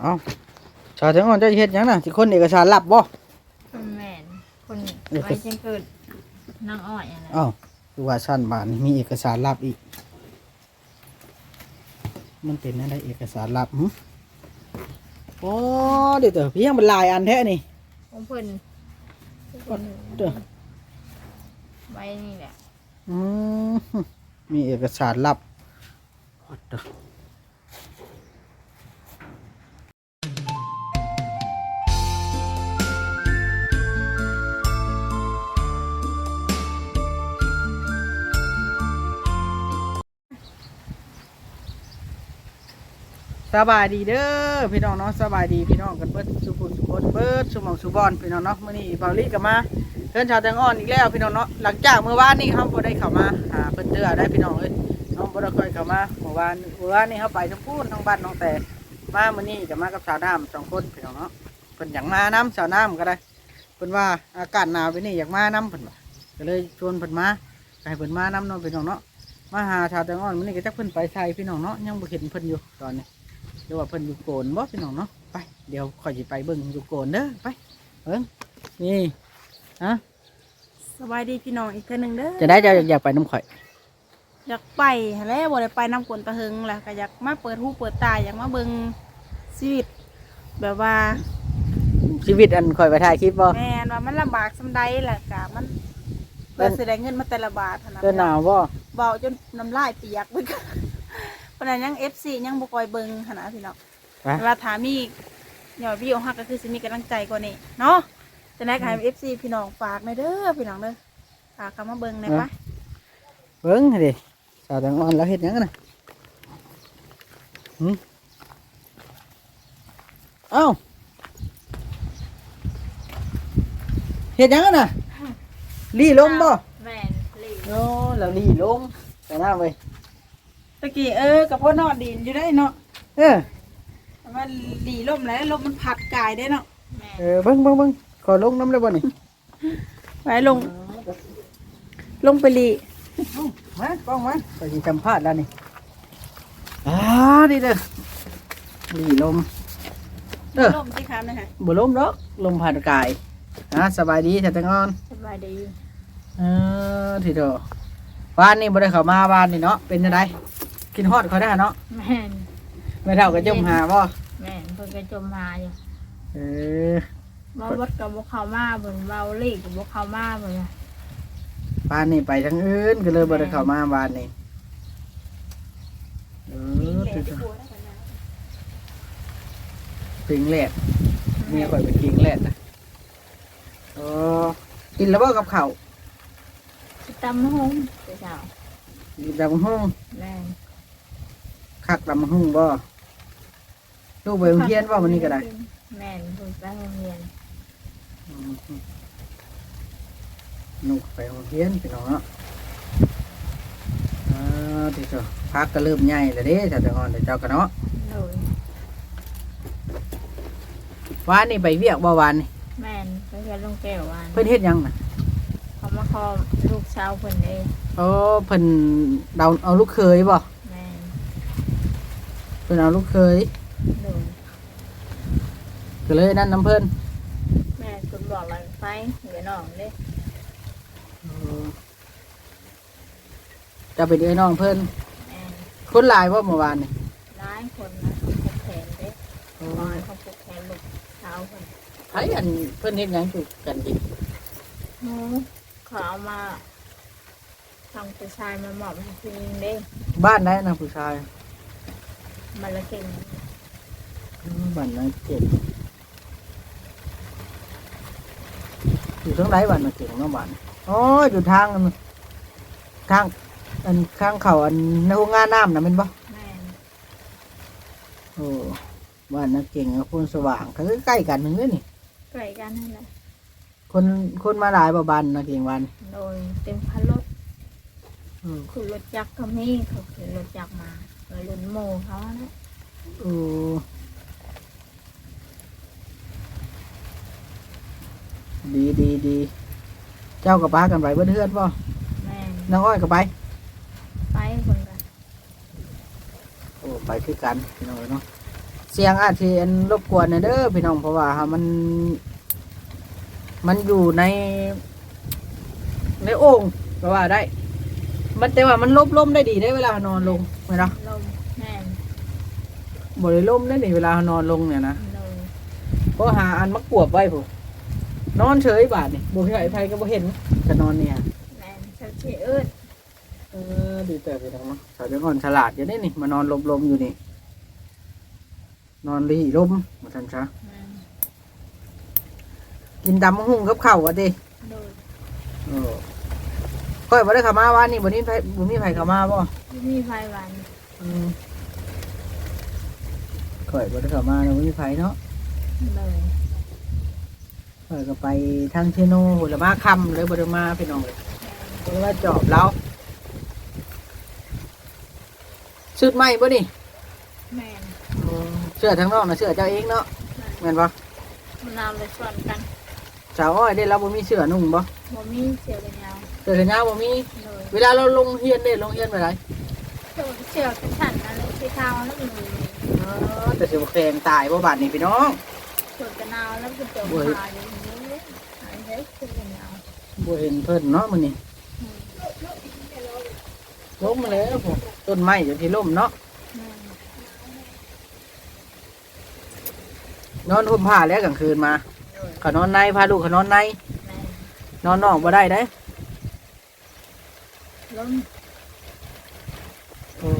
เอาชาวแตงอ่อนเจะเฮ็ดหยังน่ะสิคนเอกสารลับบ่คนแม่นคนเดี๋ยวไว้จังเกิดนางอ้อยอะไรเอ้าคือว่าชั้นบ้านนี่มีเอกสารลับอีก มันเป็นอะไรเอกสารลับหึโอ้เดี๋ยวเถอะพี่ยังเป็นลายอันแท้นี่ของเพิ่นเพิ่นเด้อไว้นี่แหละ อืมมีเอกสารลับโอ้ สบายดีเด้อพี่น้องเนาะสบายดีพี่น้องกันเบิดสุขุมสุขนเบิดสุหมองสุบอนพี่น้องเนาะมื้อนี้เบาลี่ก็มาเดินชาวแตงอ่อนอีกแล้วพี่น้องเนาะหลังจากเมื่อวานนี้เขาบ่ได้เข้ามาหาเพิ่นเด้อได้พี่น้องเอ้ยน้องบ่ได้ค่อยเข้ามาเมื่อวานเมื่อวานนี้เขาไปทั้งพูนทั้งบ้านน้องแต่มามื้อนี้ก็มากับสาวน้ำสองคนพี่น้องเนาะเพิ่นอยากมาน้ำสาวน้ำก็ได้เพิ่นว่าอากาศหนาวไปนี่อยากมาน้ำเพิ่นว่าก็เลยชวนเพิ่นมาให้เพิ่นมาน้ำเนาะพี่น้องเนาะมาหาชาวแตงอ่อนมื้อนี้ก็จักเพิ่นไปไสพี่น้องเนาะยังบ่เห็นเพิ่นอยู่ตอนนี้ เดี๋ยวว่าเพิ่นอยู่โกนบ่พี่น้องเนาะไปเดี๋ยวข่อยสิไปเบิ่งอยู่โกนเด้อไปเบิ่งนี่ฮะสบายดีพี่น้องอีกเทื่อหนึงเด้อจะได้จะอยากไปน้ำข่อย อยากไปหั้นแหล้วบ่ได้ไปน้ำกวนตะเฮงแหละก็อยากมาเปิดหูเปิดตาอยากมาเบิ่งชีวิตแบบว่า ชีวิตอันข่อยไปถ่ายคลิปบ่ แม่นว่ามันลำบากสำใดแหละกะมันเพื่อสิได้เงินมาแต่ละบาทเท่านั้นเดินหนาวบ่เบาจนน้ำลายเปียกเบิด เพราะนั้นยัง FC ยังบ่คอยเบิ่งหั่นนะพี่น้องไปเวลาถามมียอดวิวฮักก็คือสิมีกำลังใจกว่านี้เนาะจะได้ขาย FC พี่น้องฝากหน่อยเด้อพี่น้องเด้อฝากเข้ามาเบิ่งหน่อยปะเบิ่งให้ดิสาวแตงอ่อนแล้วเฮ็ดหยังกันน่ะหึเอ้าเฮ็ดหยังกันน่ะลี่ลมบ่แม่นลีโอ้แล้วลี่ลมแต่หน้าเว้ย ตะกี้เออกับพ่อนอนดินอยู่ได้เนาะเออมันหลีลมแล้วลมมันพัดกายได้เนาะแม่นเออเบิ่งเบิ่งเบิ่งขอลงน้ำเลยบ่นี่ไปลง ลงไปหลีเอามากล้องมาไปสิสัมภาษณ์แล้วนี่อ่าดีเด้อนี่ลมเด้อลมที่ค้ามนะฮะบ่ลมดอกลมผ่านกายอ่าสบายดีแต่ตังออน สบายดี เออทีเดียวบ้านนี่บ่ได้เข้ามาบ้านนี่เนาะเป็นจังได กินฮอดเขาได้เนาะแม่นไม่เท่ากับจมหาบ่แม่นเพิ่นก็จมหาอยู่เออบ่วัดกับบ่เข้ามาเพิ่นเว้าลีกับบ่เข้ามาเพิ่นน่ะบ้านนี่ไปทางอื่นก็เลยบ่ได้เข้ามาบ้านนี่เออทีเดียวปิงแลดเมียข่อยไปกินแลดนะเออกินแล้วบ่กับข้าวสิตำหงเจ้ากินดำห้องแม่น คักดำห้องบ่ลูกไปโรงเรียนบ่วันนี้ก็ได้แม่นเพิ่นไปโรงเรียนอืมลูกไปโรงเรียนพี่น้องเนาะอ่าที่เจ้าพักก็เริ่มใหญ่แล้วเด้แต่แต่ก่อนแต่เจ้าก็เนาะโดยวานนี่ไปเวียกบ่วานนี่แม่นไปเฮ็ดลงแก้ววานเพิ่นเฮ็ดหยังน่ะเขามาคอลูกสาวเพิ่นเองโอ้เพิ่นเดาเอาลูกเคยบ่แม่น เพิ่นเอาลูกเคย โดยก็เลยนั่นน้ำเพิ่นแม่คุณบอกว่าไปเหลือน้องเด้จะไปเดือน้องเพิ่นแม่นคนหลายบ่เมื่อวานนี่ร้ายคนนะเขาผูกแขนเด้บอยเขาผูกแขนลูกสาวเพิ่นไผอันเพิ่นเฮ็ดหยังอยู่กันดิหนูเขาเอามาทำผู้ชายมาหมอบให้ผู้หญิงเด้บ้านได้นะผู้ชาย มาละเก่งอืมบ้านนั้นเจ็บอยู่ทางไหนบ้านน่ะเก่งเนาะบ้านอ๋ออยู่ทางอันทางอันข้างเขาอันในโรงงานน้ำน่ะแม่นบ่แม่นโอ้บ้านน่ะเก่งกับคนสว่างก็ใกล้ๆกันนึงเด้อนี่ใกล้กันนั่นแหละคนคนมาหลายบ่บ้านน่ะเก่งวัน โดยเต็มคันรถ อืมคือรถจักรก็มีเขาคือรถจักรมาเลยรุ่นโมเขานะโอ้ดีดีดีเจ้ากับป้ากันไปเบิ่เฮือนบ่แม่นน้องอ้อยก็ไป ไปคนกันโอ้ไปคือกันพี่น้องเนาะเสียงอาจจะรบกวนนะเด้อพี่น้องเพราะว่ามัน มันอยู่ใน ในโอ่งก็ว่าได้ มันแต่ว่ามันลบลมได้ดีได้เวลานอนลงไหมเนาะลมแม่นบ่ได้ลมได้นี่เวลานอนลงเนี่ยนะเลยเพราะหาอันมากวบไว้ผมนอนเฉยบาดนี่บ่พี่ไอ้ไผก็บ่เห็นก็นอนเนี่ยแม่นเชาเชเอิ้นเออดีแต่พี่น้องเนาะสาวจังอ่อนฉลาดอยู่ได้นี่มานอนลมๆอยู่นี่ นอนรีลมมาทันช้าแม่นกินดำมะฮุ่งกับข้าวอะดิเลยเออ ค่อยบ่ได้เข้ามาว่านี่บ่นี้ไผบ่มีไผเข้ามาบ่มีไฟหวานอืมค่อยบ่ได้เข้ามาแล้วบ่มีไผเนาะเลยค่อยก็ไปทางเชโนหุ่นละมาค่ำเลยบ่ได้มาพี่น้องเลยบ่ได้มาจอบเราชุดใหม่บ่นี่แม่นอืมเสื้อทั้งนอกน่ะเสื้อเจ้าเองเนาะแม่นบ่มะนาวเลยส่วนกันสาวอ้อยได้เราบ่มีเสื้อนุ่งบ่บ่มีเสียกันยาว เสื้อแขนยาวบ่มีเลยเวลาเราลงเฮียนได้ลงเฮียนไปไหนเสียเสียกันฉันอะไรที่ข้าวแล้วมันมีอ๋อแต่สิบ่แข็งตายบ่บาดนี้พี่น้องส่วนกันนาวแล้วก็เจอมาอยู่นี้อันนี้คือกันยาวบ่เห็นเพิ่นเนาะมื้อนี้ล้มมาแล้วผมต้นไม้อยู่ที่ล้มเนาะแม่นนอนห่มผ้าแล้วกลางคืนมาเลยเขานอนในพาลูกเขานอนในแม่นนอนนอกบ่ได้เด้ ล้มโอ้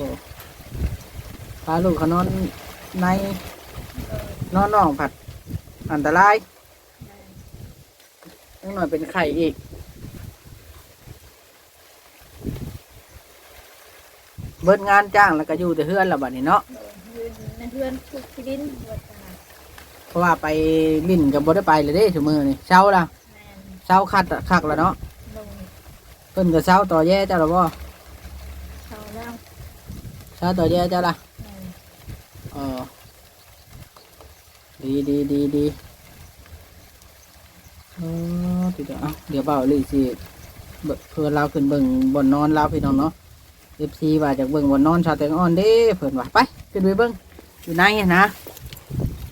พาลูกเขานอนในเลยนอนนอกผัด อันตรายแม่นนิดหน่อยเป็นไข่อีก เบิดงานจ้างแล้วก็อยู่แต่เฮือนและบัดนี้เนาะยืนในเพื่อนคือที่ดินวัดนาเพราะว่าไปลิ้นกับบ่ได้ไปเลยเด้ชั่วมือนี่เช้าละแม่นเช้าคัดอะคักแล้วเนาะลง เพิ่นก็เช้าต่อแย่เจ้าละบ่เขาแล้วเช้าต่อแย่เจ้าละแม่นเออดีดีดีดีเออติดเอาเดี๋ยวเบาเลยสิเบิ่งเพื่อนเราขึ้นเบิ่งบนนอนเราพี่น้องเนาะเอฟซีว่าจากเบิ่งบนนอนชาวแตงอ่อนเด้เพิ่นว่าไปขึ้นไปเบิ่งอยู่ไหนอะนะ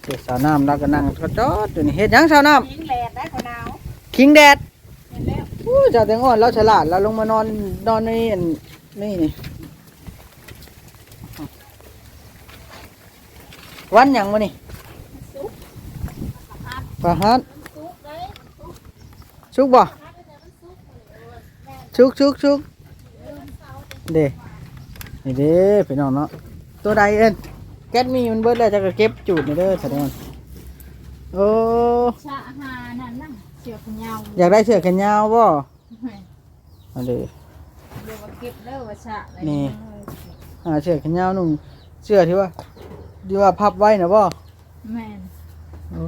เดี๋ยวสาวน้ำเราก็นั่งก็จอดอยู่นี่เฮ็ดหยังสาวน้ยิงแหลดได้คนหนาวำคิงแดด เจ้าแตงอ่อนเราฉลาดเราลงมานอนนอนในอันนี่นี่วันหยังวะนี่ซุกประหัดชุกบ่ชุกชุกชุกเด้นี่เด้พี่น้องเนาะตัวใดเอ็นแก๊สมีมันเบิดแล้วจะก็เก็บจูดนี่เด้อแสดงว่าโอ้ ชาหานั่นน่ะเสียขยาวอยากได้เสื้อแขนยาวบ่เอาเด้เดี๋ยวว่าเก็บเด้อว่าชาอะไรนี่ หาเสื้อแขนยาวนุ่งเสื้อที่ว่าที่ว่าพับไว้นะบ่แม่นโอ้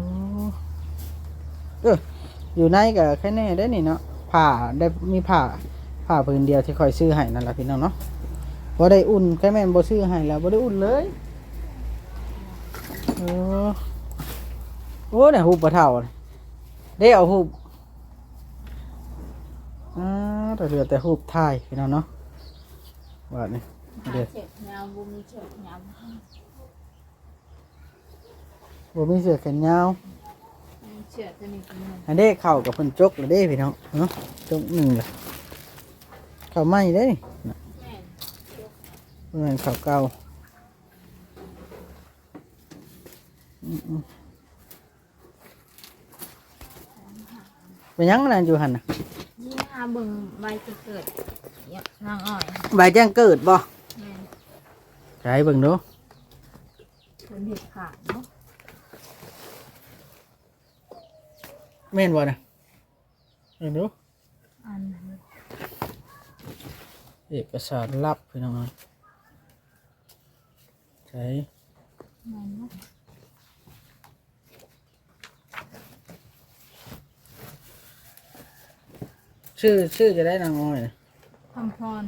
เอออยู่ในก็แค่แน่ได้นี่เนาะผ้าได้มีผ้าผ้าผืนเดียวที่คอยซื้อให้นั่นแหละพี่น้องเนาะบ่ได้อุ่นแค่แม่นบ่ซื้อให้แล้วบ่ได้อุ่นเลยโอ้ โอ้เนี่ยหูบบ่เท่าเลยได้เอาหูบอ่าแต่เหลือแต่หูบถ่ายพี่น้องเนาะว่านี่หาเดี๋ยวเสียขยาวบุมีเสียขยาวบ่มีเสื้อแขนยาวมีเสียตัวนี้เป็นหนึ่งอันเด้เข้ากับเพิ่นจกแล้วเด้พี่น้องเนาะจกหนึ่งเลยเข้าใหม่เด้นี่แม่นเมื่อนเข้าเก่าอืม ๆเป็นหยังนั่นอยู่หั่นน่ะนี่หาเบิ่งใบจะเกิดเนี่ยนางอ้อยใบแจ้งเกิดบ่แม่นใช้เบิ่งดูเป็นเห็ดขาดเนาะแม่นบ่น่ะเบิ่งดูอันนั้นเอกสารลับพี่น้องเอ้ยใช้ แม่นเนาะ ชื่อชื่อจะได้นางอ้อยน่ะคำพร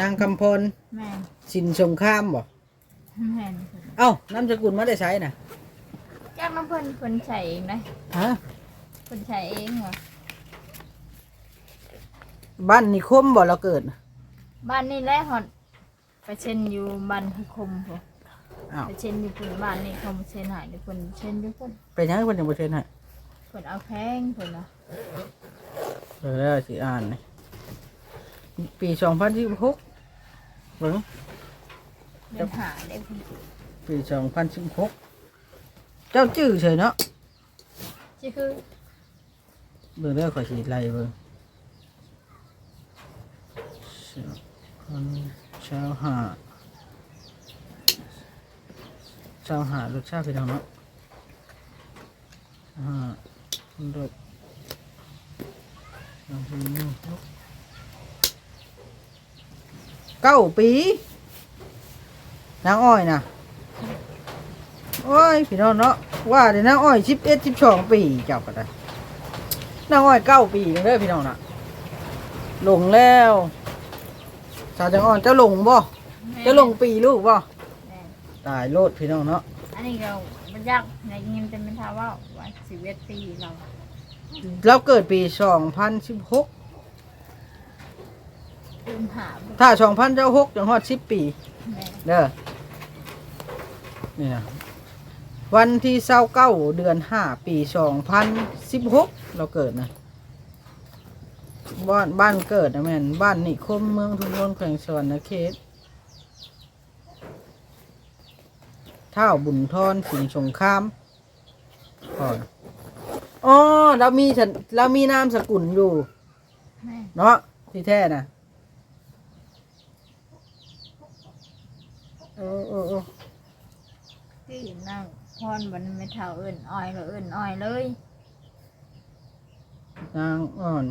นางคำพลแม่นสินสงครามบ่แม่นเอ้านามสกุลมาได้ใช้น่ะแก้มน้ำเพิ่นเพิ่นใส่เองนะฮะเพิ่นใส่เองเหรอบ้านนิคมบ่เราเกิดน่ะบ้านนี่แหละฮอดไปเช่นอยู่บ้านพิคมพวกอ้าวไปเช่นอยู่คนบ้านนี่เขามาเช่นหายเดี๋ยวคนเช่นอยู่คนเป็นหยังเพิ่นยังบ่เซ็นให้คนเอาแพงคนนะ เออแล้วสิอ่านนี่ปี2016เบิ่งเดินหาได้คนปี2016เจ้าจื้อเฉยเนาะชื่อคือเบิ่งเด้อขอยสิไล่เบิ่งคนชาวหาดชาวหาดรสชาติเป็นทางเนาะอ่ารสลองดู เก้าปีนางอ้อยนะโอ้ยพี่น้องเนาะว่าเดี๋ยวนางอ้อยสิบเอ็ดสิบสองปีเจ้าก็ได้นางอ้อยเก้าปีนึงเด้อพี่น้องน่ะหลงแล้วสาวจังอ่อนเจ้าหลงบ่เจ้าหลงปีลูกบ่แม่ตายโลดพี่น้องเนาะอันนี้เรามันยากในเงินจะเป็นทาว่าว่าสิบเอ็ดปีเรา เราเกิดปีสองพันสิบหกลืมหาบ่ถ้าสองพันเจ้าหกจังฮอดสิบปี แม่เด้อนี่นะวันที่เศร้าเก้าเดือนห้าปีสองพันสิบหกเราเกิดนะบ้านบ้านเกิดนะแม่นบ้านนิคมเมืองทุนทนแขวงสวรรณเขตเท่าบุญทอนสิงห์สงครามก่อน อ๋อเรามีฉันเรามีนามสกุลอยู่ แม่เนาะที่แท้นะเออเออเออที่นั่งพรวันไม่เท่าเอิ้นอ้อยก็เอิ้นอ้อยเลยนางอ่อน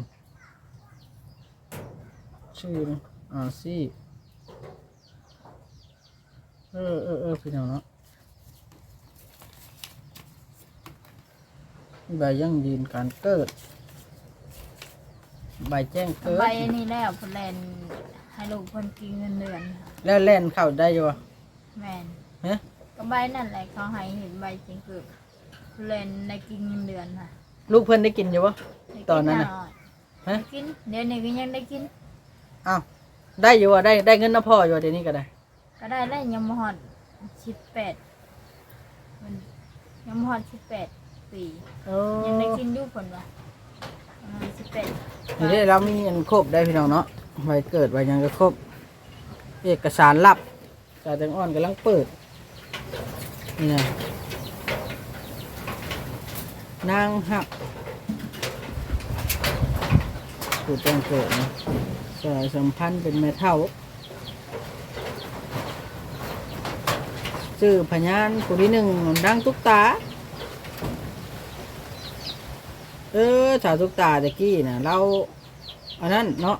ชื่ออ่าซี่เออเออเออพี่น้องเนาะ ใบยั่งยืนการเกิด ใบแจ้งเกิด ใบนี้แล้วเพนแลนให้ลูกเพิ่นกินเงินเดือนค่ะแล้วแล่นเข้าได้อยู่วะแม่นฮะก็ใบนั่นแหละเขาให้เห็นใบจริงคือเพิ่นแลนได้กินเงินเดือนค่ะลูกเพื่อนได้กินอยู่วะได้กิตอนนั้นน่ะหยฮะได้กินเดี๋ยวนี้ก็ยังได้กิน อ้าวได้อยู่วะได้ได้เงินน้ำพ่ออยู่วะเดี๋ยวนี้ก็ได้ ก็ได้แล้วยังมาฮอดสิบแปดมันยังมาฮอดสิบแปด ปีโอ้ยังได้กินอยู่คนวะประมาณสิบแปดนี่ได้เรามีเงินครบได้พี่น้องเนาะใบเกิดใบหยังก็ครบ เอกสารลับสาแตงอ่อนกำลังเปิด นี่นะนางหักผู้แจ้งเกิดนะสายสัมพันธ์เป็นแม่เท่าชื่อพยานผู้ที่หนึ่งดังตุ๊กตา เออสาวตุ๊กตาตะกี้นะเราอันนั้นเนาะ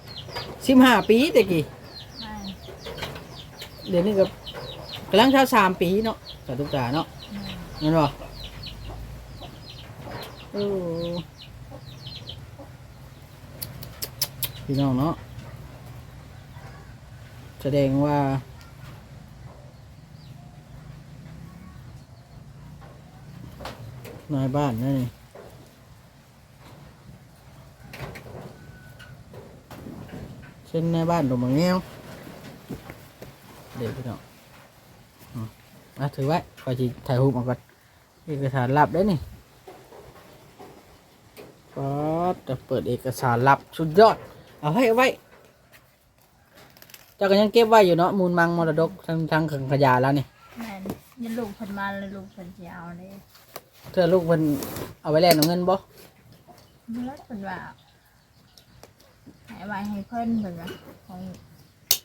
สิบห้าปีตะกี้ใช่เดี๋ยวนี้ก็กำลังเท่าสามปีเนาะสาวตุ๊กตาเนาะอืมเห็นบ่เออพี่น้องเนาะแสดงว่านายบ้านนั่นนี่ เช่นนายบ้านดงบางแง้วเดี๋ยวพี่น้องอืมอะถือไว้ขอจีถ่ายรูปมาก่อนเอกสารลับได้นี่ก็จะเปิดเอกสารลับสุดยอด เอาไว้เอาไว้เจ้าก็ยังเก็บไว้อยู่เนาะมูลมังมรดกทางทางขังขยะแล้วนี่แม่นยันลูกเพิ่นมาแล้วลูกเพิ่นสิเอาเลยเธอลูกเพิ่นเอาไว้แลกเอาเงินบ่เมื่อเพิ่นว่าให้ ไว้ให้เพิ่นเพิ่นว่าของ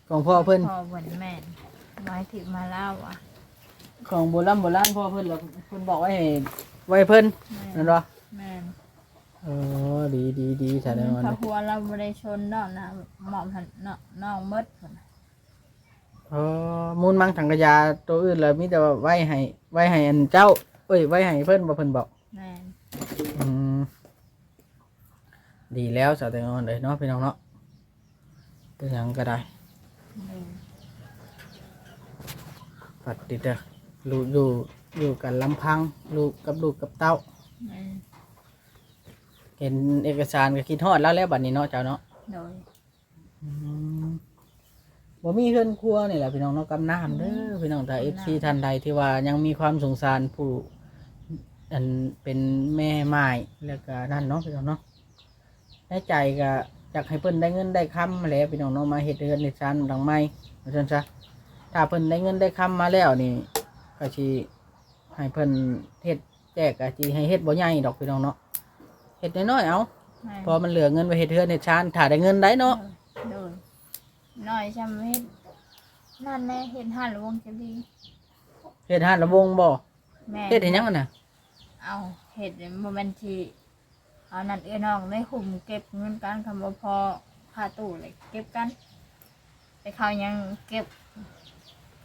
ของพ่อเพิ่นพ่อเพิ่นแม่นไว้ถึงมาเล่าอะของโบราณโบราณพ่อเพิ่นแล้วเพิ่นบอกไว้ให้ไว้เพิ่นแม่นั่นนบ่แม่นเออดีดีดีแสดงว่าถ้าหัวเราบ่ได้ชนดอกนะหมอมหันเนาะน้องมดเพิ่นน่ะเออมูลมังถังขยะตัวอื่นเลยมีแต่ว่าไว้ให้ไว้ให้อันเจ้าเอ้ยไว้ให้เพิ่นบ่เพิ่นบอกแม่น อืม ดีแล้วสาวแตงอ่อนเลยเนาะพี่น้องเนาะเป็นหยังก็ได้แม่นปัดติดเด้อลูกอยู่อยู่กันลำพังลูกกับลูกกับเต้าแม่นเห็นเอกสารก็คิดฮอดแล้วแล้วบัดนี้เนาะเจ้าเนาะโดยบ่มีเฮือนครัวนี่แหละพี่น้องเนาะกำน้ำเด้อพี่น้องถ้า FC ท่านใดที่ว่ายังมีความสงสารผู้อันเป็นแม่ไม้แล้วก็นั่นเนาะพี่น้องเนาะ ในใจก็อยากให้เพิ่นได้เงินได้คำมาแหล้วพี่น้องเนาะมาเฮ็ดเรือนเฮ็ดชานหลังไม้ว่าซั่นซะถ้าเพิ่นได้เงินได้คำมาแล้วนี่ก็สิให้เพิ่นเฮ็ดแจกก็สิให้เฮ็ดบ่ใหญ่ดอกพี่น้องเนาะเฮ็ดน้อยๆเอาแม่นพอมันเหลือเงินไปเฮ็ดเรือนเฮ็ดชานถ้าได้เงินได้เนาะโดยน้อยจำเฮ็ดนั่นแน่เห็นหันวงจะดีเฮ็ดหานระวงบ่แม่เฮ็ดเห็นยังกันน่ะเอาเห็ดโมเมนที เอานั่นเอื้อน้องได้หุ่มเก็บเงินกันคำว่าพอค่าตู้เลยเก็บกัน แต่เขายังเก็บ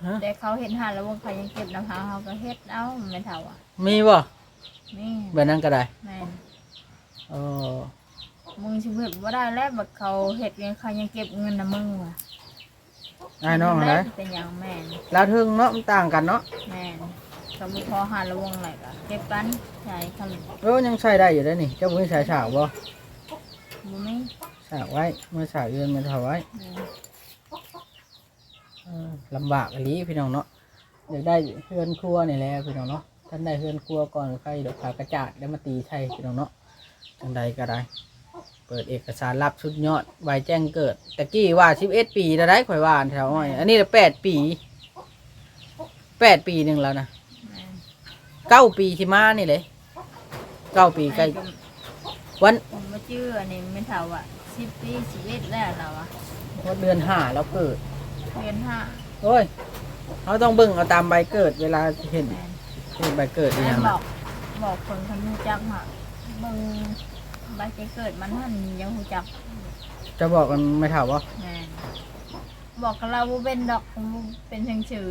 ฮะแต่เขาเห็นหันแล้ววงเขายังเก็บน้ำหาเขาก็เฮ็ดเอาไม่เท่าอะมีบ่นี่แบบนั้นก็ได้แม่นเออมึงชิเห็ดว่าได้แล้วแบบเขาเห็ดเงินเขายังเก็บเงินนะมึงว่ะได้น้องนะเป็นอย่างแม่นลาวทึงเนาะมันต่างกันเนาะแม่น คำว่าพอหันแล้ววงอะไรก็เก็บกันใช่คำเออยังใช้ได้อยู่ได้อนี่เจ้าบ่มีสายฉากบ่บุมีฉากไว้เมื่อฉากยืนมันถาไว้แม่นเออลำบากอีหลีพี่น้องเนาะอยากได้เฮือนครัวนี่แหละพี่น้องเนาะท่านได้เฮือนครัวก่อนใครดอกขากระจาดได้มาตีใช่พี่น้องเนาะจังใดก็ได้ เปิดเอกสารรับชุดยอดใบแจ้งเกิดตะกี้ว่า11ปีแล้วได้ข่อยว่าอันแถวอ้อยอันนี้แปดปีแปดปีหนึ่งแล้วนะแม่น เก้าปีที่มานี่เลยเก้าปีใกล้วันผมมาชื่ออันนี้ไม่เท่าอะสิบปีสิบเอ็ดแล้วเราอะวันเดือนห้าแล้วเกิดเรียนห้าโอ้ยเขาต้องเบิ่งเอาตามใบเกิด เวลาเห็นแม่นเห็นใบเกิดอหแม่ย่างบอกบอกคนคนหูจักหะมึงใบใจเกิดมันท่านยังหูจัก จะบอกกันไม่ถามว่าแม่นบอกกับเราว่าเป็นดอกบ่เป็นเชิงชื่อ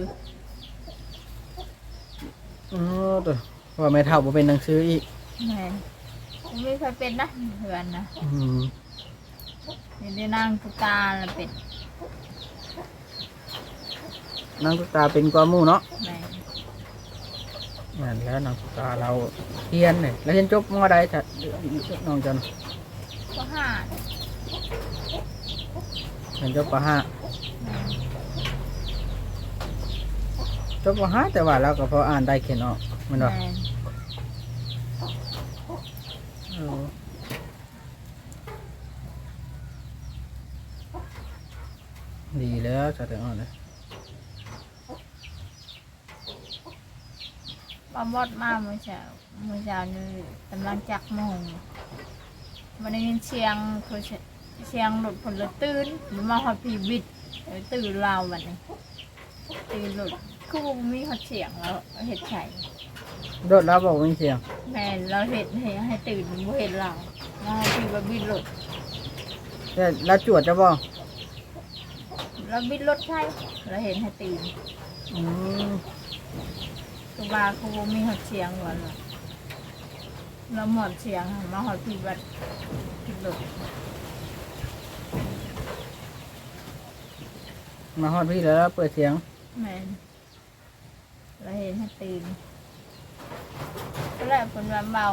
อ๋อตัวว่าไม่เท่าบ่เป็นหนังสืออีกแม่นกูไม่เคยเป็นนะเหือนนะอืมเดี๋ยวได้นางตุกตาละเป็นนางตุ๊กตาเป็นกว่าหมู่เนาะแม่นนั่นแหล้วนางตุ๊กตาเราเรียนเนี่ยแล้วเรียนจบมอใดจ้ะน้องจันก็ห้าเรียนจบปห้า แม่น จบปห้าแต่ว่าเราก็พออ่านได้เขียนออกแมันบ่แม่นเออดีแล้วจะถึงอ่อนเลยป้ามอดมาเมื่อเช้าเมื่อเช้านี่กำลังจักโมงมันได้ยินเสียงคือเสียงหลุดผลละตื่นมันมาหอดพีบิดเออตื่นเราวันนี้ตื่นหลุด คือบ่มีหอดเสียงแล้วเห็ดไข่โดดแล้วบอกมีเสียงแม่นเราเห็ดให้ให้ตื่นบ่เห็นเรามาหอดพีว่าบิดหลุดแล้วแล้วจวดจะบอกเราบิดรถใช่เราเห็นให้ตื่นอืมคือว่าเขาบ่มีหอดเสียงว่าเราเราหมดเสียงมาหอดพีบัดบิดหลุดมาฮอดพี่แล้วเปิดเสียงแม่น เราเห็นให้ตื่นก็เลยคนว่าเบา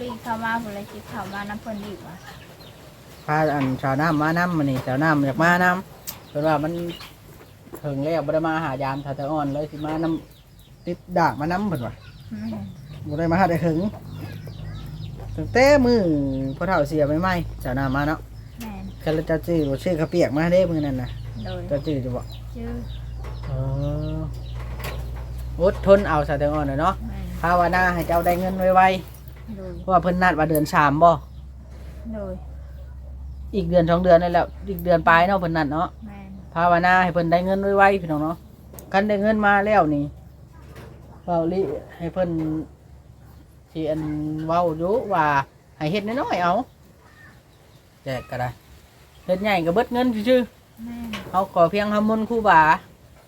รีเข้ามาคนเลยคิดเข้ามาน้ำเพิ่นอีกว่ะพาอันชาวน้ำมาน้ำมานี่ชาวน้ำอยากมาน้ำเป็นว่ามันถึงแล้วบ่ได้มาหายามทาตะอ่อนเลยสิมาน้ำติดด่างมาน้ำเพิ่นว่าแม่นบ่ได้มาหาได้ถึงตั้งแต่มือพ่อเฒ่าเสียไปไหมชาวน้ำมาเนาะแม่นคันแล้วเจ้าจื้อบ่ชื่อข้าวเปียกมาเด้มือนั่นน่ะโดยเจ้าจื้อจะบอกชื่อเออ อดทนเอาซะตะอ่อนหน่อยเนาะแม่นภาวนาให้เจ้าได้เงินไวโดยๆเพราะว่าเพิ่นนัดว่าเดือนสามบ่โดยอีกเดือนสองเดือนนั่นแหละอีกเดือนปลายเนาะเพิ่นนัดเนาะแม่นภาวนาให้เพิ่นได้เงินไวๆพี่น้องเนาะกันได้เงินมาแล้วนี่เว้าลิให้เพิ่นที่อันเว้าอยู่ว่าให้เฮ็ดน้อยๆเอาแจกก็ได้เฮ็ดใหญ่ก็เบิดเงินซื่อแม่นๆเฮาขอเพียงทำมนต์ครูบา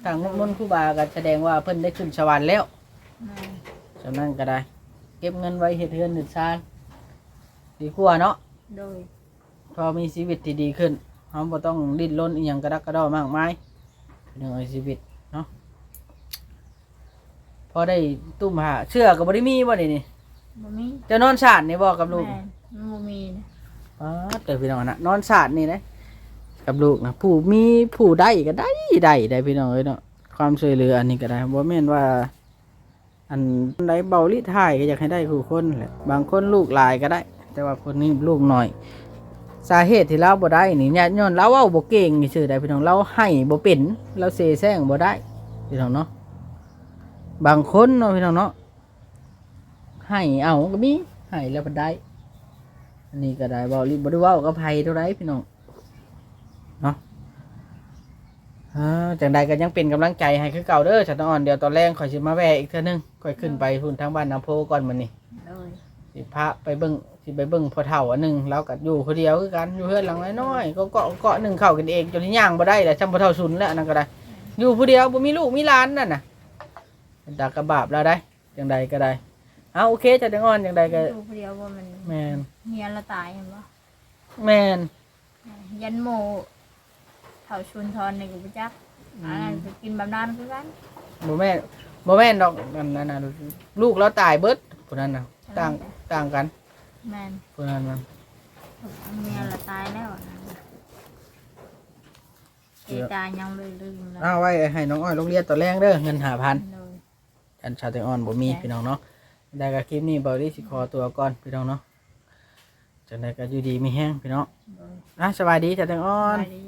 ถ้างมนต์ครูบาก็แสดงว่าเพิ่นได้ขึ้นสวรรค์แล้วแม่นฉะนั้นก็ได้ เก็บเงินไว้เฮ็ดเฮือนเฮ็ดซานดีกว่าเนาะโดย พอมีชีวิตที่ดีขึ้นเราบ่ต้องดิ้นรนอีหยังกระดักกระดอมากมายเรื่องของชีวิตเนาะพอได้ตุ้มหาเชื่อกับบริมีบ่นี่นี่บ่มีเจะนอนสาดนี่บ่กับลูกแม่นมันบ่มีนะ อ๋อเดี๋ยวพี่น้องนะนอนสาดนี่นะ กับลูกนะผู้มีผู้ได้ก็ได้ได้ได้พี่น้องเอ้ยเนาะความช่วยเหลืออันนี้ก็ได้บ่แม่นว่า อันใดเบาลิถ่ายก็อยากให้ได้คู่คนแหละบางคนลูกหลายก็ได้ แต่ว่าคนนี้ลูกหน้อย สาเหตุที่เราบ่ได้นี่เนี่ยย้อนเราเว้าบ่เก่งนี่ซื่อได้พี่น้องเราให้บ่เป็นเราเซแซงบ่ได้พี่น้องเนาะบางคนเนาะพี่น้องเนาะให้เอาก็มีให้แล้วบ่ได้อันนี้ก็ได้เว้าลิบ่ได้เว้ากับไผเท่าไรพี่น้องเนาะ อ่าจังใดก็ยังเป็นกำลังใจให้คือเก่าเด้อฉันต้องอ่อนเดี๋ยวตอนแรกข่อยสิมาแวะอีกเทื่อนึงข่อยขึ้นไปทุนทางบ้านน้ำโพก่อนมื้อนี้เลยสิพาไปเบิ่งสิไปเบิ่งพ่อเฒ่าอันหนึงแล้วก็อยู่คนเดียวคือกันอยู่เฮือนหลังน้อยๆก็เกาะเกาะหนึ่งเข้ากันเองจนย่างบ่ได้แหละจำพ่อเฒ่าซุนแล้วอันนั่นก็ได้ อยู่ผู้เดียวบ่มีลูกมีหลานนั่นน่ะเป็นตากระบาบแล้วได้จังใดก็ได้เอาโอเคจะจังอ่อนจังใดก็ดูคนเดียวว่ามันแม่นเฮียนละตายเห็นปะแม่นยันโม เถาชุนทอนในกุบจักอันนั้นไปกินแบบนั้นคือกันบ่แม่นบ่แม่นดอกนั่นนั่นน่ะลูกเราตายเบิดผู้นั้นน่ะต่างต่างกันแมนผู้นั้นมันเมียละตายแล้วอะนะเอตายยังเลยลืมแล้วเอาไว้ให้น้องอ้อยโรงเรียนตอนแรกเด้อเงิน5,000เลยอันชาแตงอ่อนบ่มีพี่น้องเนาะได้กับคลิปนี้บอดี้สิขอตัวก่อนพี่น้องเนาะจังไดก็อยู่ดีมีแห้งพี่น้องเลยอะสบายดีชาแตงอ่อน ไปดี